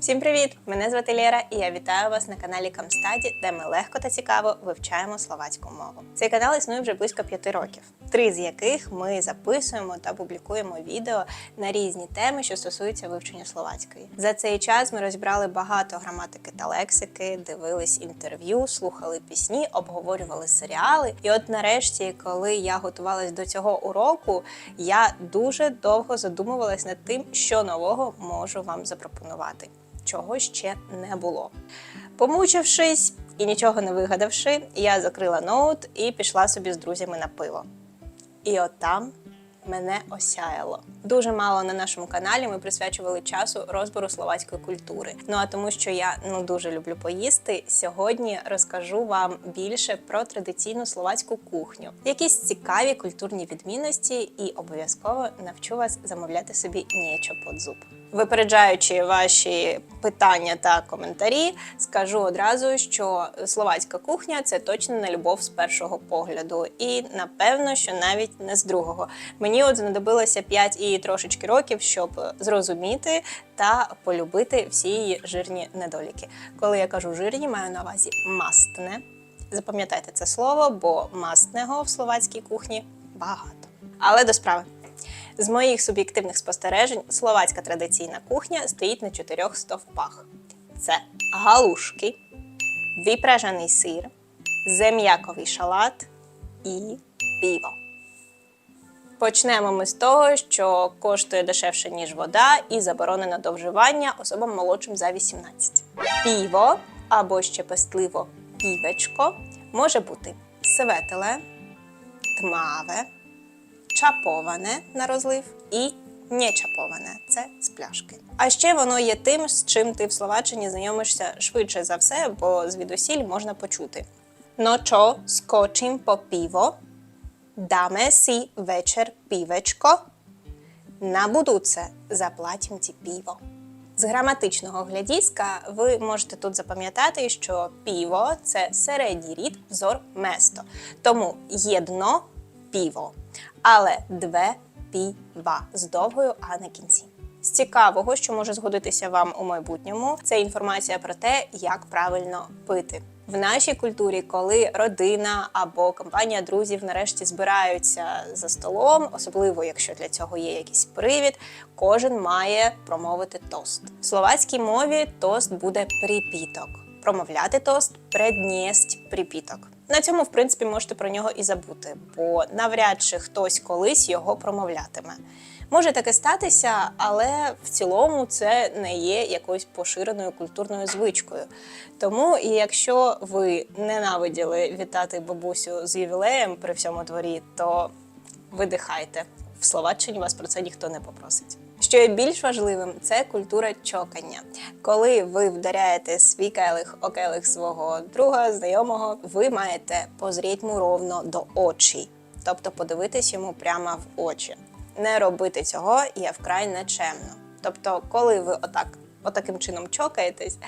Всім привіт! Мене звати Лєра, і я вітаю вас на каналі Камстаді, де ми легко та цікаво вивчаємо словацьку мову. Цей канал існує вже близько п'яти років, три з яких ми записуємо та публікуємо відео на різні теми, що стосуються вивчення словацької. За цей час ми розібрали багато граматики та лексики, дивились інтерв'ю, слухали пісні, обговорювали серіали. І от нарешті, коли я готувалась до цього уроку, я дуже довго задумувалась над тим, що нового можу вам запропонувати, чого ще не було. Помучившись і нічого не вигадавши, я закрила ноут і пішла собі з друзями на пиво. І от там мене осяяло. Дуже мало на нашому каналі ми присвячували часу розбору словацької культури. Ну а тому, що я ну дуже люблю поїсти, сьогодні розкажу вам більше про традиційну словацьку кухню, якісь цікаві культурні відмінності, і обов'язково навчу вас замовляти собі нічо под зуб. Випереджаючи ваші питання та коментарі, скажу одразу, що словацька кухня це точно не любов з першого погляду, і напевно, що навіть не з другого. Мені от знадобилося 5 і трошечки років, щоб зрозуміти та полюбити всі її жирні недоліки. Коли я кажу жирні, маю на увазі мастне. Запам'ятайте це слово, бо мастного в словацькій кухні багато. Але до справи. З моїх суб'єктивних спостережень словацька традиційна кухня стоїть на чотирьох стовпах: це галушки, випражаний сир, зем'яковий шалат і піво. Почнемо ми з того, що коштує дешевше, ніж вода, і заборонено до вживання особам молодшим за 18. Піво або ще пестливо півечко може бути светле, тмаве, чаповане на розлив і нечаповане це з пляшки. А ще воно є тим, з чим ти в Словаччині знайомишся швидше за все, бо звідусіль можна почути. Čo, skočím po pivo, dáme si večer pívečko, на будуце заплатім ті піво. З граматичного глядіска ви можете тут запам'ятати, що піво це середній рід взор место. Тому єдно піво, але две піва з довгою а на кінці. З цікавого, що може згодитися вам у майбутньому, це інформація про те, як правильно пити. В нашій культурі, коли родина або компанія друзів нарешті збираються за столом, особливо якщо для цього є якийсь привід, кожен має промовити тост. В словацькій мові тост буде припіток. Промовляти тост преднєсть припіток. На цьому, в принципі, можете про нього і забути, бо навряд чи хтось колись його промовлятиме. Може таке статися, але в цілому це не є якоюсь поширеною культурною звичкою. Тому, і якщо ви ненавиділи вітати бабусю з ювілеєм при всьому дворі, то видихайте. В Словаччині вас про це ніхто не попросить. Що є більш важливим, це культура чокання. Коли ви вдаряєте свій келих о свого друга, знайомого, ви маєте позріть му ровно до очі, тобто подивитись йому прямо в очі. Не робити цього є вкрай нечемно. Тобто, коли ви отак. Отаким чином чокаєтесь,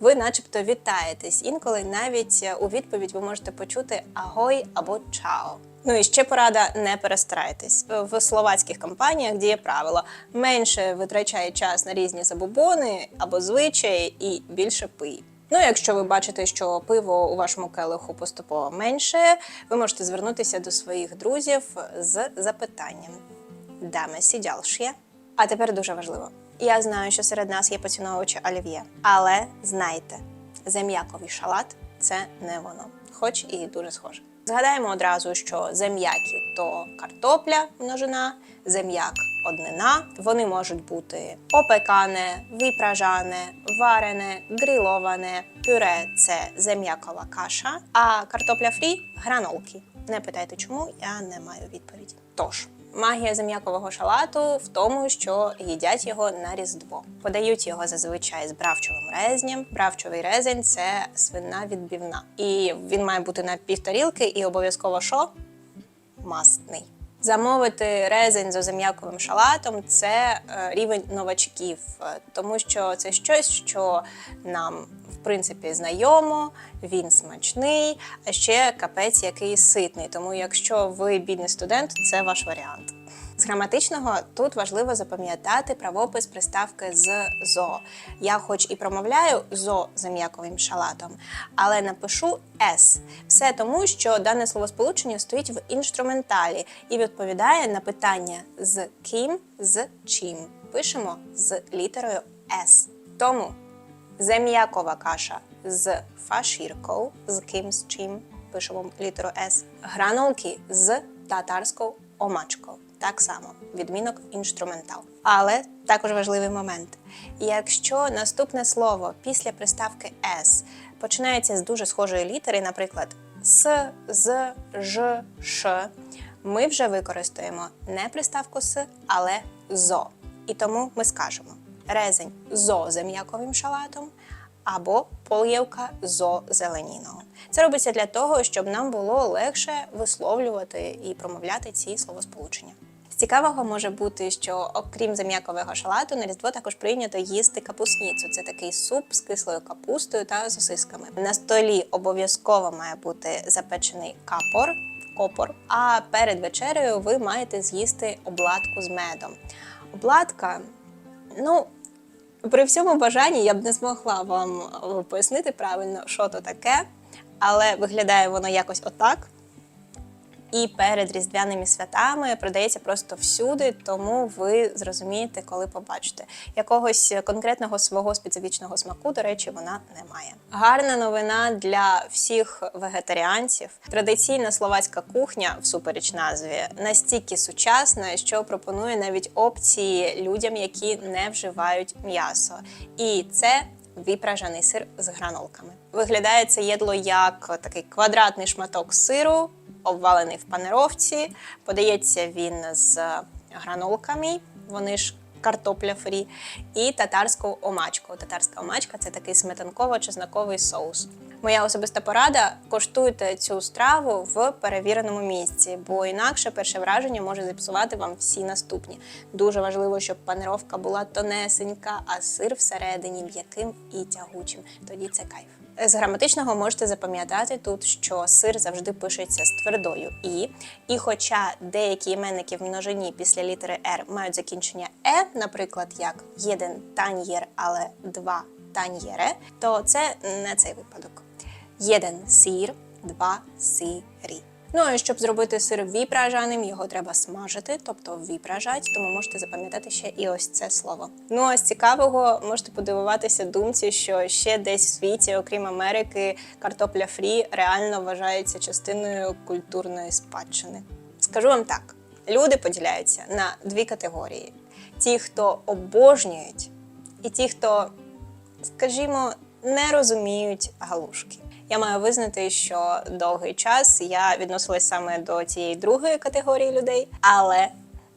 ви начебто вітаєтесь. Інколи навіть у відповідь ви можете почути агой або чао. Ну і ще порада: не перестарайтесь. В словацьких компаніях діє правило: менше витрачає час на різні забобони або звичаї і більше пий. Ну, якщо ви бачите, що пиво у вашому келиху поступово менше, ви можете звернутися до своїх друзів з запитанням: Даме сідялшє? А тепер дуже важливо. Я знаю, що серед нас є поціновувачі олів'є, але знайте, зем'яковий шалат це не воно, хоч і дуже схоже. Згадаємо одразу, що зем'яки то картопля множина, зем'як однина. Вони можуть бути опекане, випражане, варене, гриловане, пюре це зем'якова каша, а картопля фрі гранолки. Не питайте, чому я не маю відповіді. Тож. Магія зем'якового шалату в тому, що їдять його на різдво. Подають його зазвичай з бравчовим резням. Бравчовий резень це свина відбівна. І він має бути на півторілки і обов'язково що? Мастний. Замовити резень з озем'яковим шалатом це е, рівень новачків, е, тому що це щось, що нам в принципі знайомо, він смачний, а ще капець який ситний. Тому, якщо ви бідний студент, це ваш варіант. З граматичного тут важливо запам'ятати правопис приставки з зо. Я хоч і промовляю зо за м'яковим шалатом, але напишу с. Все тому, що дане словосполучення стоїть в інструменталі і відповідає на питання з ким, з чим. Пишемо з літерою с. Тому зем'якова каша з фашіркою, з ким з чим. Пишемо літеру С. Гранолки з татарською омачкою. Так само, відмінок інструментал. Але також важливий момент. Якщо наступне слово після приставки С починається з дуже схожої літери, наприклад, С, З, Ж, Ш, ми вже використаємо не приставку С, але зо. І тому ми скажемо резень зо з м'яковим шалатом або полєвка зо зеленіного. Це робиться для того, щоб нам було легше висловлювати і промовляти ці словосполучення. Цікавого може бути, що окрім зам'якового шалату, на різдво також прийнято їсти капусніцу. Це такий суп з кислою капустою та сосисками. На столі обов'язково має бути запечений капор. Копор, а перед вечерею ви маєте з'їсти обладку з медом. Обладка, ну, при всьому бажанні я б не змогла вам пояснити правильно, що то таке, але виглядає воно якось отак. І перед різдвяними святами продається просто всюди, тому ви зрозумієте, коли побачите. Якогось конкретного свого специфічного смаку, до речі, вона не має. Гарна новина для всіх вегетаріанців. Традиційна словацька кухня, всупереч назві, настільки сучасна, що пропонує навіть опції людям, які не вживають м'ясо. І це випражений сир з гранолками. Виглядає це єдло як такий квадратний шматок сиру, обвалений в панировці. Подається він з гранулками. вони ж картопля фрі, і татарську омачку. Татарська омачка це такий сметанково-чесноковий соус. Моя особиста порада: коштуйте цю страву в перевіреному місці, бо інакше перше враження може зіпсувати вам всі наступні. Дуже важливо, щоб панировка була тонесенька, а сир всередині м'яким і тягучим. Тоді це кайф. З граматичного можете запам'ятати тут, що сир завжди пишеться з твердою і. І хоча деякі іменники в множині після літери Р мають закінчення Е, наприклад, як єден таньєр, але два таньєре, то це не цей випадок. Єден сир, два сирі. Ну а щоб зробити сир віпражаним, його треба смажити, тобто віпражать, тому можете запам'ятати ще і ось це слово. Ну а з цікавого можете подивуватися думці, що ще десь в світі, окрім Америки, картопля фрі реально вважається частиною культурної спадщини. Скажу вам так: люди поділяються на дві категорії: ті, хто обожнюють, і ті, хто, скажімо, не розуміють галушки. Я маю визнати, що довгий час я відносилась саме до цієї другої категорії людей, але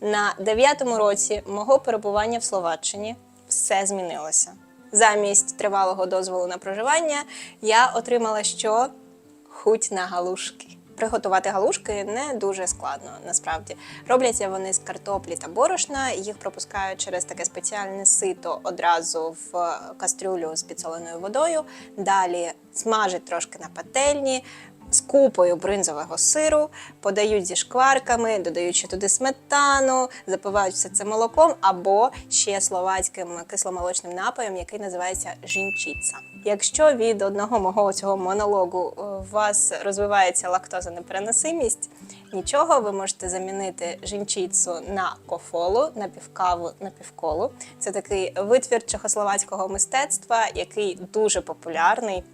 на дев'ятому році мого перебування в Словаччині все змінилося. Замість тривалого дозволу на проживання я отримала що? Хуть на галушки. Приготувати галушки не дуже складно, насправді. Робляться вони з картоплі та борошна, їх пропускають через таке спеціальне сито одразу в кастрюлю з підсоленою водою. Далі смажать трошки на пательні. З купою бринзового сиру, подають зі шкварками, додаючи туди сметану, запивають все це молоком або ще словацьким кисломолочним напоєм, який називається жінчіца. Якщо від одного мого цього монологу е, у вас розвивається лактоза непереносимість, нічого, ви можете замінити жінчіцу на кофолу, на півкаву, на півколу. Це такий витвір чехословацького мистецтва, який дуже популярний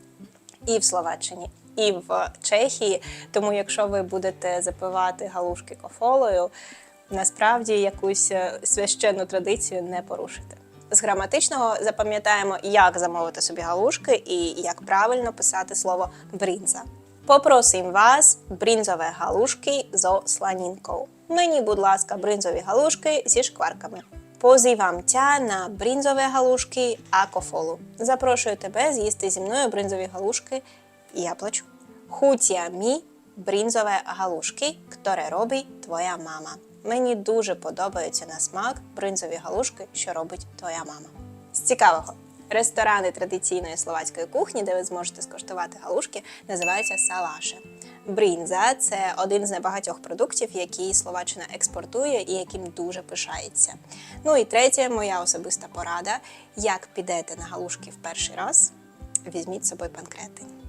і в Словаччині, і в Чехії. Тому, якщо ви будете запивати галушки кофолою, насправді якусь е, священну традицію не порушите. З граматичного запам'ятаємо, як замовити собі галушки і як правильно писати слово бринза. Попросим вас бринзове галушки зо сланінкою. Мені, будь ласка, бринзові галушки зі шкварками. Позивам тя на бринзове галушки а кофолу. Запрошую тебе з'їсти зі мною бринзові галушки, і я плачу. Хутія мі бринзове галушки, które робить твоя мама. Мені дуже подобаються на смак бринзові галушки, що робить твоя мама. З цікавого. Ресторани традиційної словацької кухні, де ви зможете скуштувати галушки, називаються салаше. Брінза це один з небагатьох продуктів, які Словаччина експортує і яким дуже пишається. Ну і третє, моя особиста порада: як підете на галушки в перший раз, візьміть з собою панкретин.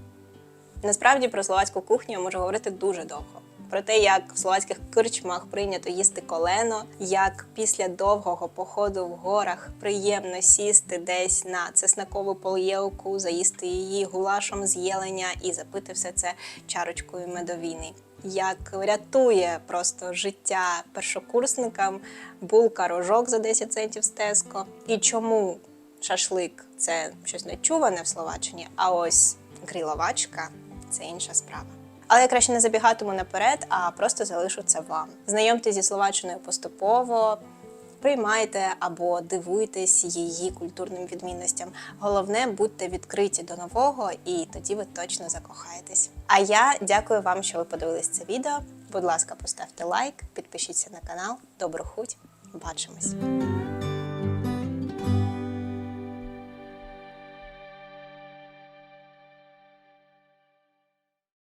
Насправді про словацьку кухню я можу говорити дуже довго. Про те, як в словацьких корчмах прийнято їсти колено, як після довгого походу в горах приємно сісти десь на цеснакову полєвку, заїсти її гулашом з єленя і запити все це чарочкою медовіни. Як рятує просто життя першокурсникам булка рожок за 10 центів з Теско. І чому шашлик це щось нечуване в Словаччині, а ось гриловачка це інша справа. Але я краще не забігатиму наперед, а просто залишу це вам. Знайомтесь зі Словаччиною поступово, приймайте або дивуйтесь її культурним відмінностям. Головне, будьте відкриті до нового, і тоді ви точно закохаєтесь. А я дякую вам, що ви подивились це відео. Будь ласка, поставте лайк, підпишіться на канал. Добру хуть, бачимось!